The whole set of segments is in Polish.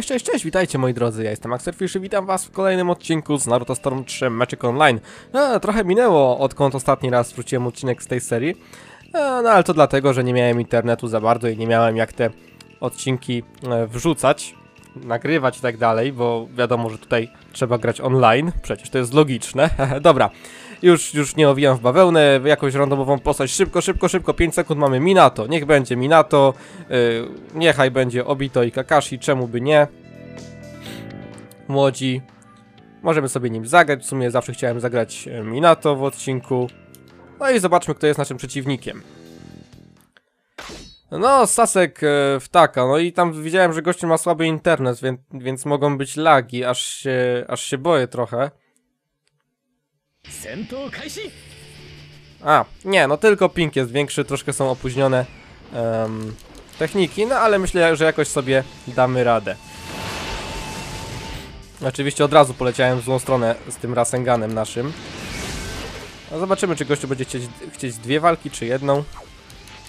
Cześć, cześć, cześć, witajcie moi drodzy, ja jestem Axelfish i witam was w kolejnym odcinku z Naruto Storm 3 Magic Online. E, trochę minęło odkąd ostatni raz wróciłem odcinek z tej serii, e, no ale to dlatego, że nie miałem internetu za bardzo i nie miałem jak te odcinki e, wrzucać, nagrywać i tak dalej, bo wiadomo, że tutaj trzeba grać online, przecież to jest logiczne. Dobra, już, już nie owijam w bawełnę, jakąś randomową postać, szybko, szybko, szybko, 5 sekund mamy. Minato, niech będzie Minato, yy, niechaj będzie Obito i Kakashi, czemu by nie. Młodzi, możemy sobie nim zagrać, w sumie zawsze chciałem zagrać e, Minato w odcinku. No i zobaczmy, kto jest naszym przeciwnikiem. No, Sasek e, w taka, no i tam widziałem, że gościu ma słaby internet, więc, więc mogą być lagi, aż się, aż się boję trochę. A, nie, no tylko ping jest większy, troszkę są opóźnione um, techniki, no ale myślę, że jakoś sobie damy radę. Oczywiście od razu poleciałem w złą stronę z tym Rasenganem naszym. No zobaczymy, czy gościu będzie chcieć, chcieć dwie walki, czy jedną.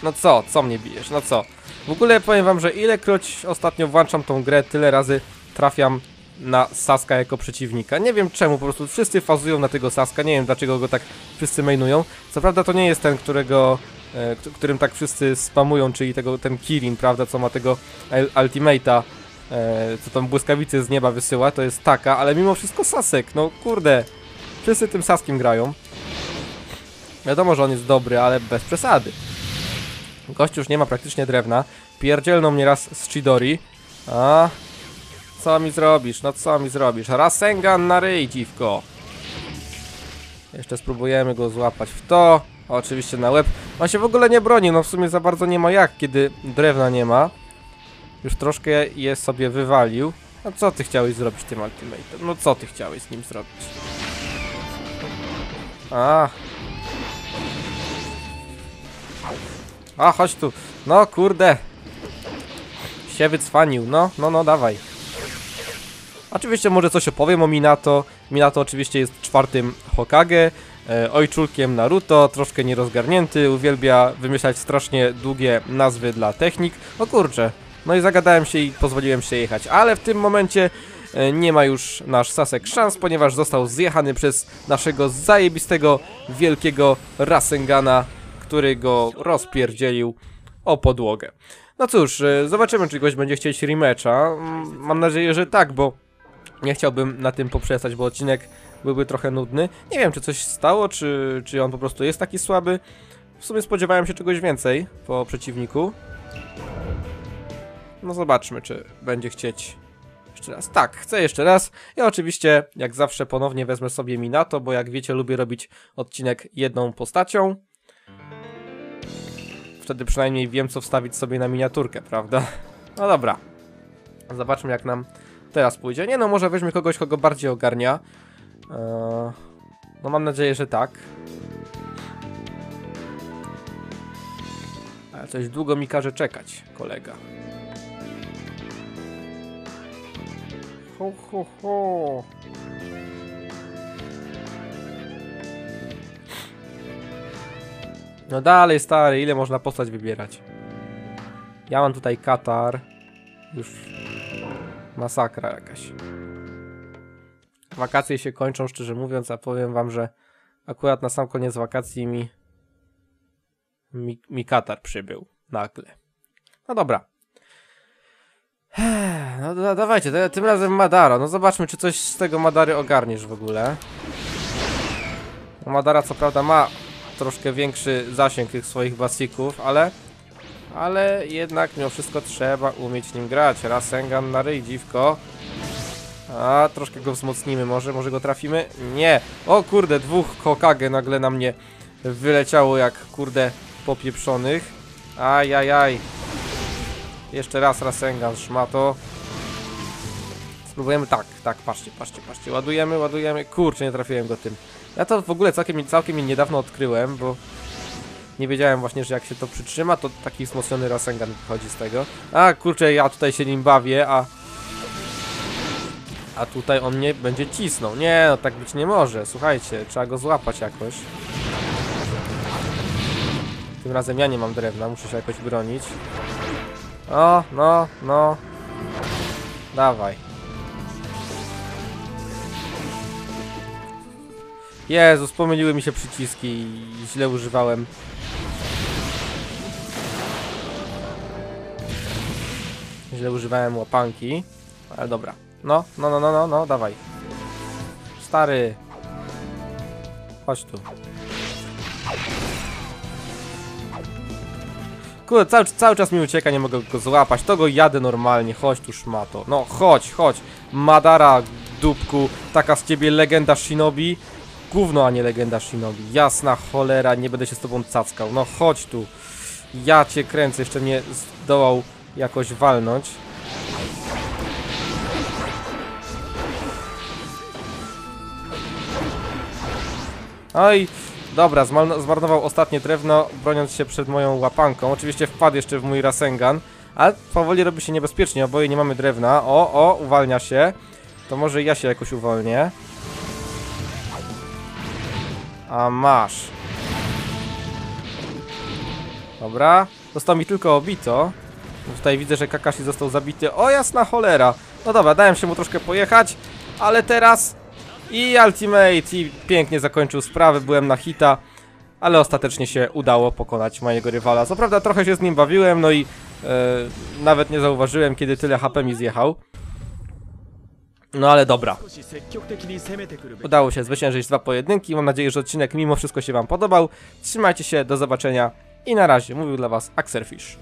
No co, co mnie bijesz, no co? W ogóle powiem wam, że ilekroć ostatnio włączam tą grę, tyle razy trafiam na Saska jako przeciwnika. Nie wiem czemu, po prostu wszyscy fazują na tego Saska, nie wiem dlaczego go tak wszyscy mainują. Co prawda to nie jest ten, którego, e, którym tak wszyscy spamują, czyli tego, ten Kirin, prawda, co ma tego ul- Ultimate'a, e, co tam błyskawicy z nieba wysyła, to jest taka, ale mimo wszystko Sasek, no kurde, wszyscy tym Saskiem grają. Wiadomo, że on jest dobry, ale bez przesady. Gość już nie ma praktycznie drewna, pierdzielną mnie raz z Chidori, a co mi zrobisz? No co mi zrobisz? Rasengan na ryj, dziwko. Jeszcze spróbujemy go złapać w to. Oczywiście na łeb. On się w ogóle nie broni, no w sumie za bardzo nie ma jak, kiedy drewna nie ma. Już troszkę je sobie wywalił. No co ty chciałeś zrobić tym ultimatem? No co ty chciałeś z nim zrobić? A. A, chodź tu. No kurde. Się wycwanił. No, no, no, dawaj. Oczywiście może coś opowiem o Minato. Minato oczywiście jest czwartym Hokage, e, ojczulkiem Naruto, troszkę nierozgarnięty, uwielbia wymyślać strasznie długie nazwy dla technik. O kurczę, no i zagadałem się i pozwoliłem się jechać, ale w tym momencie e, nie ma już nasz Sasek szans, ponieważ został zjechany przez naszego zajebistego, wielkiego Rasengana, który go rozpierdzielił o podłogę. No cóż, e, zobaczymy czy gość będzie chcieć rematcha. Mm, Mam nadzieję, że tak, bo nie chciałbym na tym poprzestać, bo odcinek byłby trochę nudny. Nie wiem, czy coś stało, czy, czy on po prostu jest taki słaby. W sumie spodziewałem się czegoś więcej po przeciwniku. No zobaczmy, czy będzie chcieć jeszcze raz. Tak, chcę jeszcze raz. Ja oczywiście, jak zawsze, ponownie wezmę sobie Minato, bo jak wiecie, lubię robić odcinek jedną postacią. Wtedy przynajmniej wiem, co wstawić sobie na miniaturkę, prawda? No dobra. Zobaczmy, jak nam teraz pójdzie. Nie no, może weźmie kogoś, kogo bardziej ogarnia. Eee, no mam nadzieję, że tak. Ale coś długo mi każe czekać, kolega. Ho, ho, ho. No dalej, stary, ile można postać wybierać? Ja mam tutaj Katar. Już masakra jakaś. Wakacje się kończą, szczerze mówiąc, a powiem wam, że akurat na sam koniec wakacji mi mi, mi Katar przybył nagle. No dobra. No da, dawajcie, da- tym razem Madara. No zobaczmy, czy coś z tego Madary ogarniesz w ogóle. Madara co prawda ma troszkę większy zasięg tych swoich basików, ale ale jednak mimo wszystko trzeba umieć nim grać. Rasengan na ryj, dziwko. A, troszkę go wzmocnimy może, może go trafimy? Nie. O kurde, dwóch Hokage nagle na mnie wyleciało jak kurde popieprzonych. Ajajaj. Jeszcze raz Rasengan, szmato. Spróbujemy tak, tak, patrzcie, patrzcie, patrzcie. Ładujemy, ładujemy. Kurczę, nie trafiłem go tym. Ja to w ogóle całkiem, całkiem niedawno odkryłem, bo nie wiedziałem właśnie, że jak się to przytrzyma, to taki wzmocniony Rasengan wychodzi z tego. A kurczę, ja tutaj się nim bawię, a... A tutaj on mnie będzie cisnął. Nie, no tak być nie może. Słuchajcie, trzeba go złapać jakoś. Tym razem ja nie mam drewna, muszę się jakoś bronić. O, no, no. Dawaj. Jezus, pomyliły mi się przyciski i źle używałem. Źle używałem łapanki. Ale dobra. No, no, no, no, no, no, dawaj. Stary. Chodź tu. Kurde, cały, cały czas mi ucieka, nie mogę go złapać. To go jadę normalnie. Chodź tu, szmato. No, chodź, chodź. Madara, dupku. Taka z ciebie legenda shinobi. Gówno, a nie legenda shinobi. Jasna cholera, nie będę się z tobą cackał. No, chodź tu. Ja cię kręcę, jeszcze mnie zdołał jakoś walnąć. Oj, dobra, zmarno- zmarnował ostatnie drewno, broniąc się przed moją łapanką. Oczywiście wpadł jeszcze w mój Rasengan, ale powoli robi się niebezpiecznie, oboje nie mamy drewna. O, o, uwalnia się. To może ja się jakoś uwolnię. A masz. Dobra, został mi tylko obito. Tutaj widzę, że Kakashi został zabity. O jasna cholera. No dobra, dałem się mu troszkę pojechać, ale teraz i Ultimate i pięknie zakończył sprawę, byłem na hita, ale ostatecznie się udało pokonać mojego rywala. Co prawda trochę się z nim bawiłem, no i e, nawet nie zauważyłem, kiedy tyle HP mi zjechał. No ale dobra. Udało się zwyciężyć dwa pojedynki. Mam nadzieję, że odcinek mimo wszystko się Wam podobał. Trzymajcie się, do zobaczenia i na razie. Mówił dla Was Axelfish.